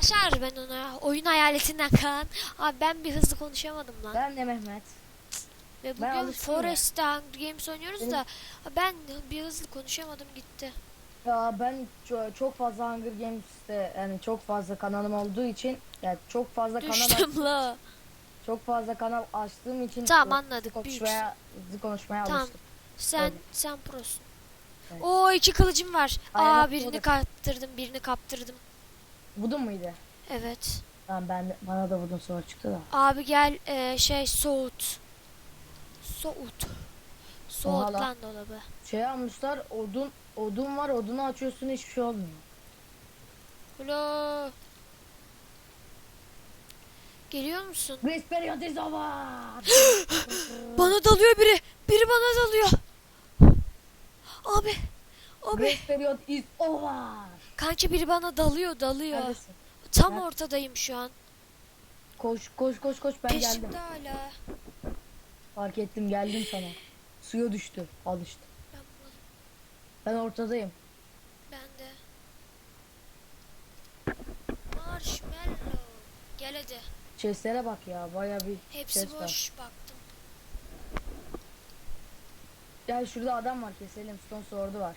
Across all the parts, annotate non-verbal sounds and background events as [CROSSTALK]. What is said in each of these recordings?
Arkadaşlar ben ona oyun hayaletinden Kaan. Abi ben bir hızlı konuşamadım lan. Ben de Mehmet. Ve bugün. Forest'te Hunger Games oynuyoruz Benim- da ben bir hızlı konuşamadım gitti. Ya ben ço- çok fazla Hunger Games'te yani çok fazla kanalım olduğu için yani çok fazla kanal Düştüm la. çok fazla kanal açtığım için Tamam, anladık, Konuşmaya, hızlı konuşmaya Tamam. alıştım. Sen Öyle. sen prosun. Evet. Oo iki kılıcım var. Aynen, Aa birini kaptırdım, birini kaptırdım. Budun muydu? Evet. Tamam ben bana da budun sonra çıktı da. Abi gel e, şey soğut. Soğut. Soğut Oha lan. lan dolabı. Şey almışlar odun odun var odunu açıyorsun hiçbir şey olmuyor. Ulo. Geliyor musun? İs [GASPS] over. Bana dalıyor biri. Biri bana dalıyor. Abi. Abi. Grace period is over. Kanki biri bana dalıyor dalıyor. Neredesin? Tam Nerede? ortadayım şu an. Koş koş koş koş ben geldim. Peşimde hala. Fark ettim geldim sana. Suya düştü. Al işte. Ben, Ben ortadayım. ben de. Marshmallow. Gel hadi. Chestlere bak ya baya bir Hepsi chest var. boş baktım. Gel şurada adam var keselim. Stone sword'u var.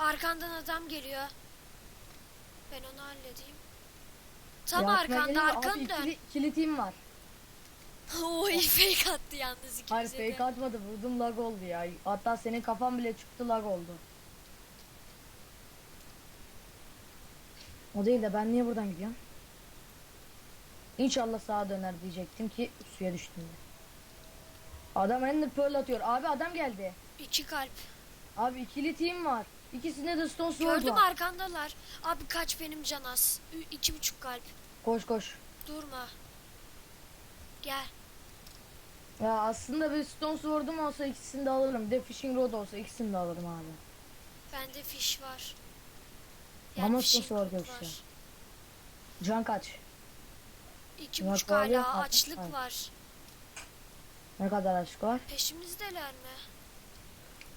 Arkandan adam geliyor. Ben onu halledeyim. Tam Yardıma arkanda geliyor. Abi arkanı dön. ikili, ikili team var. [LAUGHS] Oo iyi fake attı yalnız Hayır ikimize de. fake atmadı vurdum lag oldu ya. Hatta senin kafan bile çıktı lag oldu. O değil de ben niye buradan gidiyorum? İnşallah sağa döner diyecektim ki suya düştüm. Adam ender pearl atıyor. Abi adam geldi. İki kalp. Abi ikili team var. İkisinde de stone sword Gördüm var. arkandalar. Abi kaç benim can az. Ü- iki buçuk kalp. Koş koş. Durma. Gel. Ya aslında bir stone sword'um olsa ikisini de alırım. Bir de fishing rod olsa ikisini de alırım abi. Bende fiş var. Ama fishing nasıl var görüşte? Can kaç? İki Yok, buçuk var ya, hala altmış açlık var. var. Ne kadar aşk var? Peşimizdeler mi?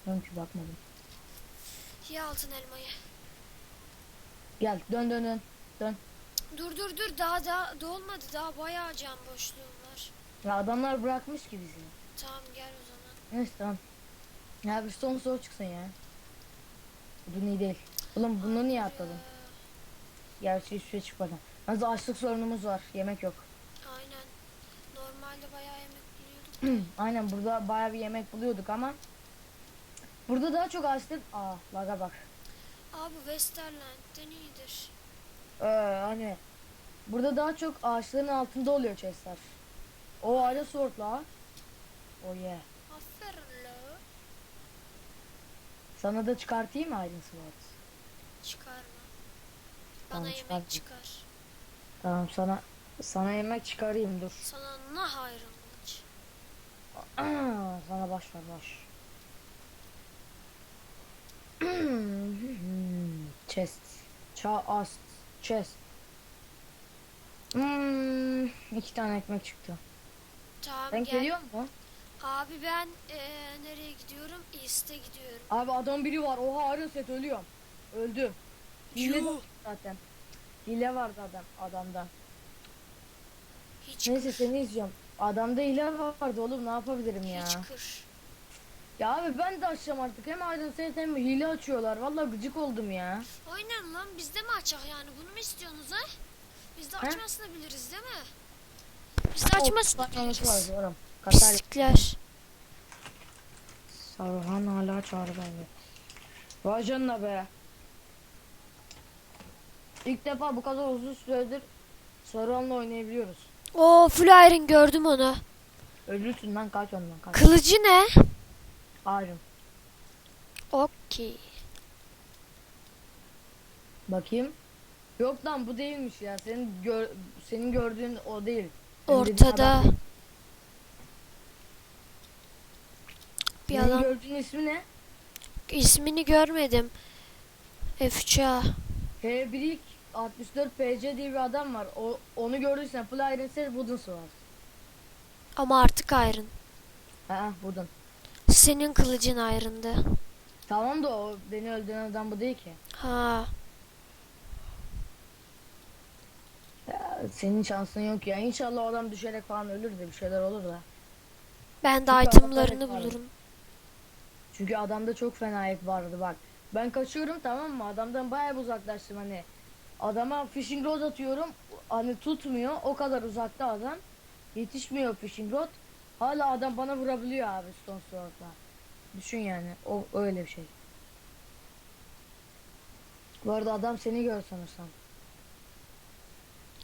Ben ki bakmadım. Ye altın elmayı. Gel dön dön dön. Dön. Dur dur dur daha daha dolmadı daha bayağı can boşluğum var. Ya adamlar bırakmış ki bizi. Tamam gel o zaman. Neyse tamam. Ya bir son soru çıksın ya. Bu iyi değil. Oğlum bunu niye atladın? Gerçi hiçbir şey çıkmadı. Yalnız açlık sorunumuz var. Yemek yok. aynen. Normalde bayağı yemek buluyorduk. [CLEARS THROAT] Aynen burada baya bir yemek buluyorduk ama Burada daha çok açlık. Aa laga bak. Abi Westerland'den iyidir. Ee, hani burada daha çok ağaçların altında oluyor chestler. O aile sword la. Oh yeah. Aferin la. Sana da çıkartayım mı Iron Sword? Çıkarma. Bana Tamam, yemek çıkar. Tamam sana sana yemek çıkarayım dur. Sana ne hayrınlıç. Aa, [CLEARS THROAT] sana baş ver baş. [CLEARS THROAT] chest. Chest. Chest. Hmm, iki tane ekmek çıktı. Tamam Ben gel. geliyor mu? Abi ben eee, nereye gidiyorum? East'e gidiyorum. Abi adam biri var. Oha Iron Set ölüyorum. Öldüm. Hile Yuh. zaten. Hile vardı adam adamda. Hiç Neyse seni izliyorum. Adamda hile vardı oğlum ne yapabilirim ya? hiç kır. Ya abi ben de açacağım artık. Hem Iron Set hem hile açıyorlar. Vallahi gıcık oldum ya. Aynen lan biz de mi açak yani bunu mu istiyorsunuz ha? Biz de He? açmasını biliriz değil mi? Biz de açmasını biliriz. diyorum. Katar Pislikler. Saruhan hala çağrı bende. Vay canına be. İlk defa bu kadar uzun süredir Saruhan'la oynayabiliyoruz. Oo full iron gördüm onu. Ölürsün lan kaç ondan kaç. Kılıcı ne? Iron. Okey. Bakayım. Yok lan bu değilmiş ya. Senin gör, senin gördüğün o değil. Senin dediğin Ortada. adam. Bir Senin adam. gördüğün ismi ne? İsmini görmedim. F3A. H1 64 PC diye bir adam var. O, onu gördüysen Set Wooden'sı var. Ama artık iron. Ha Wooden. Senin kılıcın iron'dı. Tamam da o beni öldüren adam bu değil ki. Ha. senin şansın yok ya. İnşallah o adam düşerek falan ölür de bir şeyler olur da. Ben de Süper itemlarını bulurum. Çünkü adamda çok fena hack vardı bak. Ben kaçıyorum tamam mı? Adamdan bayağı uzaklaştım hani. Adama fishing rod atıyorum. Hani tutmuyor. O kadar uzakta adam. Yetişmiyor fishing rod. Hala adam bana vurabiliyor abi stone sword'la. Düşün yani. O öyle bir şey. Bu arada adam seni gör sanırsam.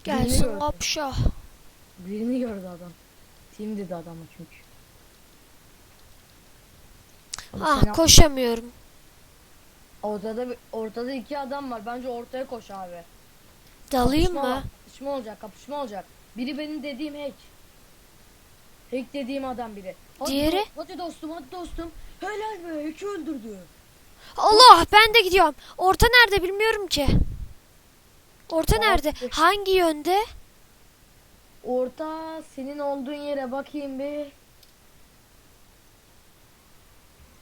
Birini Gelsin gördü. kapşa. Birini gördü adam. Team dedi adama çünkü. Ama Ah koşamıyorum. Ortada bir- ortada iki adam var. Bence ortaya koş abi. Dalayım Kapışma mı? Kapışma olacak, kapışma olacak. Biri benim dediğim hack. Hack dediğim adam biri. Hadi Diğeri? hadi dostum, hadi dostum. Helal be, hack'i öldürdü. Allah ben de gidiyorum. Orta nerede bilmiyorum ki. Orta Aa, nerede? dur. Hangi yönde? Orta senin olduğun yere bakayım bir.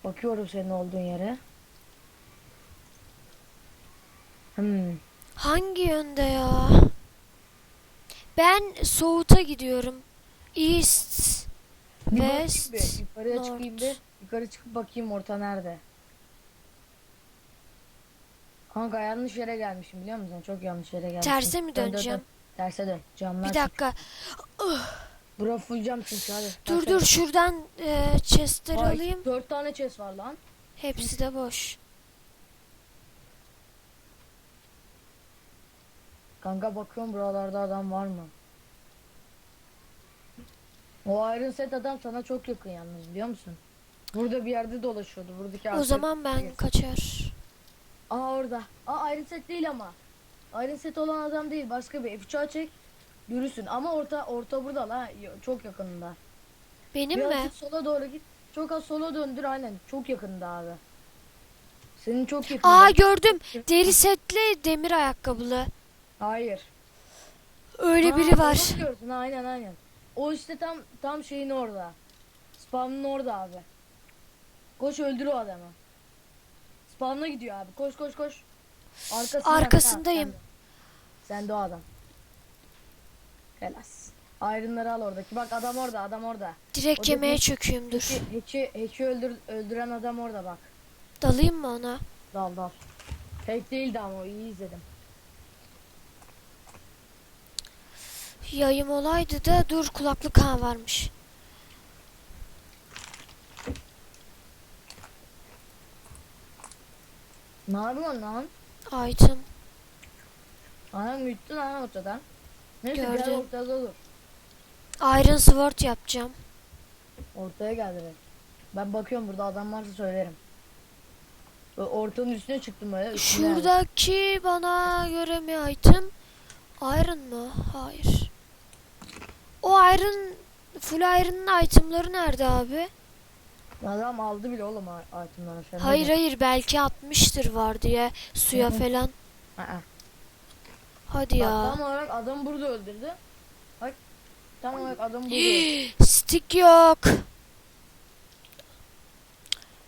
Bakıyorum senin olduğun yere. Hmm. Hangi yönde ya? Ben Soğut'a gidiyorum. East. Bakayım West, bir, Yukarıya çıkayım North. bir. Yukarı çıkıp bakayım orta nerede. Kanka yanlış yere gelmişim biliyor musun? Çok yanlış yere gelmişim. Terse mi Dön, dön, döneceğim? dön. Terse dön. Camlar Bir dakika. Bura full cam çünkü hadi. Dur Terse dur dön. şuradan e, chestleri alayım. Dört tane chest var lan. Hepsi de boş. Kanka bakıyorum buralarda adam var mı? O Iron Set adam sana çok yakın yalnız biliyor musun? Burada bir yerde dolaşıyordu. Buradaki O zaman ben kaçar. Aa orada. Aa Iron Set değil ama. Iron Set olan adam değil. Başka bir F3'a çek. Görürsün ama orta orta burada la. Çok yakınında. Benim Birazcık mi? sola doğru git. Çok az sola döndür aynen. Çok yakında abi. Senin çok yakında. Aa gördüm. Deri setli demir ayakkabılı. Hayır. Öyle Aa, biri var. Gördün aynen aynen. O işte tam tam şeyin orada. Spawn'ın orada abi. Koş öldür o adamı. Spawn'a gidiyor abi. Koş koş koş. Arkasından, Arkasındayım. Ha, sen, de. sen de o adam. Helas. Iron'ları al oradaki. Bak adam orada adam orada. Direkt O yemeğe çöküyorum dur. Heki, heki öldür, öldüren adam orada bak. Dalayım mı ona? Dal dal. Hack değildi ama iyi izledim. Yayım olaydı da dur kulaklık ha varmış. Ne yapıyorsun lan? Item. Anam gitti lan ortadan. Neyse gel Gördüm. ortada dur. Iron Sword yapacağım. Ortaya gel direkt. Ben bakıyorum burada adam varsa söylerim. Böyle ortanın üstüne çıktım böyle. üstüne yani. Şuradaki bana göre mi item? Iron mı? Hayır. O Iron Full Iron'ın itemları nerede abi? Adam aldı bile oğlum itemleri. Sen Hayır hayır belki atmıştır var diye suya falan. Hadi Bak, ya. tam olarak adam burada öldürdü. Bak tam olarak adam burada öldürdü. Stick yok.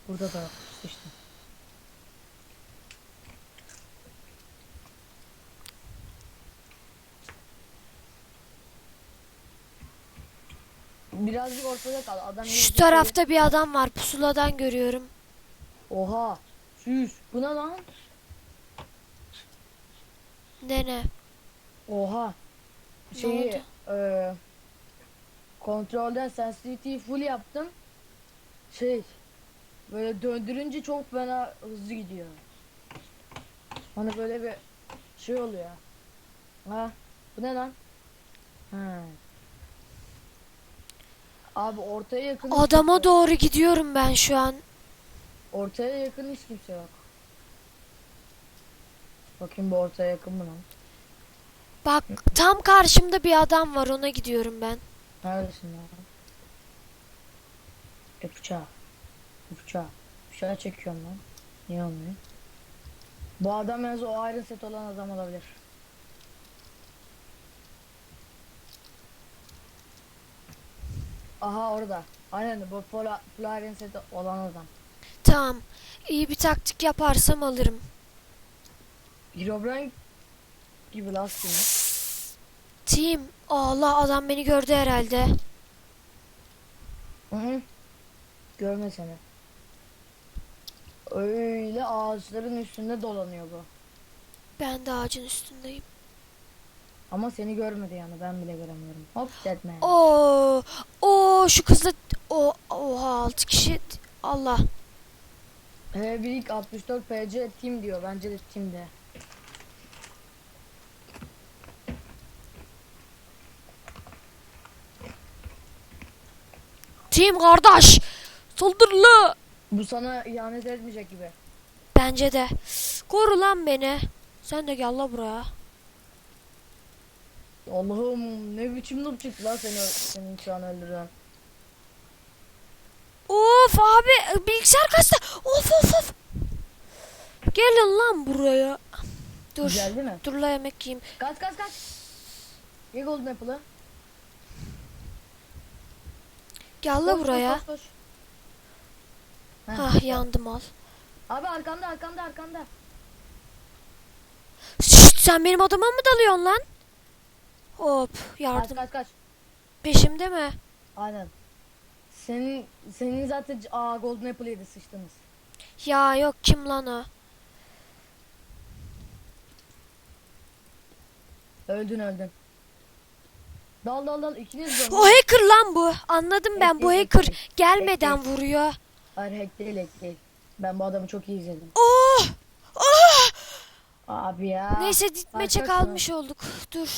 Burada da yok. İşte. Birazcık ortada kal. Adam Şu tarafta bir adam var pusuladan görüyorum. Oha. Süs. Bu ne lan? Nene. Oha. Ne Şeyi oldu? eee kontrolden sensitivity'yi full yaptım. Şey böyle döndürünce çok fena hızlı gidiyor. Hani böyle bir şey oluyor. Ha, bu ne lan? Ha. Abi ortaya yakın Adama doğru gidiyorum ben şu an. Ortaya yakın hiç kimse yok. Bakayım bu ortaya yakın mı lan? Bak tam karşımda bir adam var ona gidiyorum ben. Neredesin lan? Öpüça. Öpüça. Öpüça çekiyorum lan. Niye olmuyor? Bu adam yalnız o Iron Set olan adam olabilir. Aha orada. Aynen bu Iron Set olan adam. Tamam. İyi bir taktik yaparsam alırım. Herobrine gibi lastik. Team. Allah adam beni gördü herhalde. Hı hı. Görme seni. Öyle ağaçların üstünde dolanıyor bu. Ben de ağacın üstündeyim. Ama seni görmedi yani ben bile göremiyorum. Hop deadman. Oo, o şu kızla o oha 6 kişi Allah. Ee, bir ilk 64 PC team diyor. Bence de team de. Team kardeş. Saldırılı. Bu sana ihanet etmeyecek gibi. Bence de. Koru lan beni. Sen de gel la buraya. Allah'ım ne biçim noob çıktı lan seni senin şu an öldüren. Of abi bilgisayar kastı. Of of of. Gelin lan buraya. Dur. Güzel değil mi? Dur la yemek yiyeyim. Kaç kaç kaç. Ye golden apple'ı. Gel Koş, la koş, buraya. koş, koş. Heh. Hah yandım al. Abi arkanda arkanda arkanda. Şşt, sen benim adıma mı dalıyorsun lan? Hop Kaç yardım. kaç kaç. Peşimde mi? Aynen. Senin senin zaten aa golden apple yedi sıçtınız. Ya yok kim lan o? Öldün öldün. Dal dal dal ikiniz de. O hacker lan bu. Anladım ben bu Hack değil, hacker hack gelmeden Hack vuruyor. Hayır hack değil hack değil. Ben bu adamı çok iyi izledim. Oh! Oh! Abi ya. Neyse ditmeçe kalmış olduk. Dur.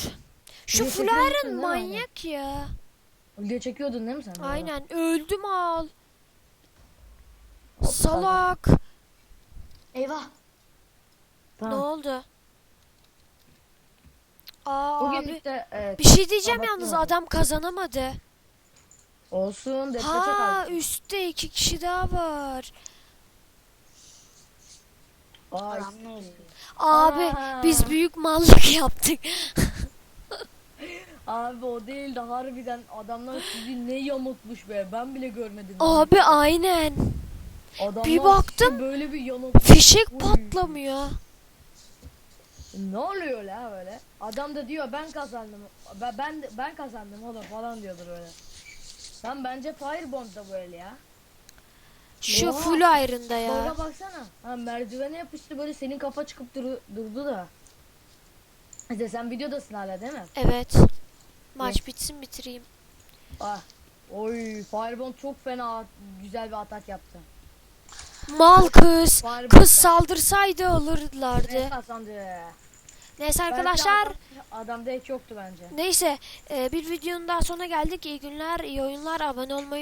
Şu Video çekiyor musun Flyer'ın değil mi manyak ya. Video çekiyordun değil mi sen? de? Aynen öldüm al. Hop, Salak. Eyvah. Ne Tamam. oldu? Aa abi. Bugün de evet. Bir şey diyeceğim Kapattım yalnız abi. adam kazanamadı. Olsun. Ha kaldı. üstte iki kişi daha var. Ay. Abi Aa. biz büyük mallık yaptık. [LAUGHS] Abi o değil de harbiden adamlar sizi ne yamutmuş be. Ben bile görmedim. Abi aynen. Adamlar bir baktım, böyle bir yamutmuş. Fişek Uy. patlamıyor. Ne oluyor la böyle? Adam da diyor ben kazandım. Ben ben, ben kazandım oğlum falan diyordur öyle. Lan bence Firebomb da böyle ya. Şu Oha. full iron'da ya. Sonra baksana. Ha merdivene yapıştı böyle senin kafa çıkıp duru- durdu da. İşte sen videodasın hala değil mi? Evet. Maç bitsin bitireyim. Ah. Oy Firebomb çok fena güzel bir atak yaptı. Mal kız. Firebomb Kız saldırsaydı alırlardı. kazandı? Neyse arkadaşlar. adam- Adamda hiç yoktu bence. Neyse e, bir videonun daha sonuna geldik. İyi günler, iyi oyunlar. Abone olmayı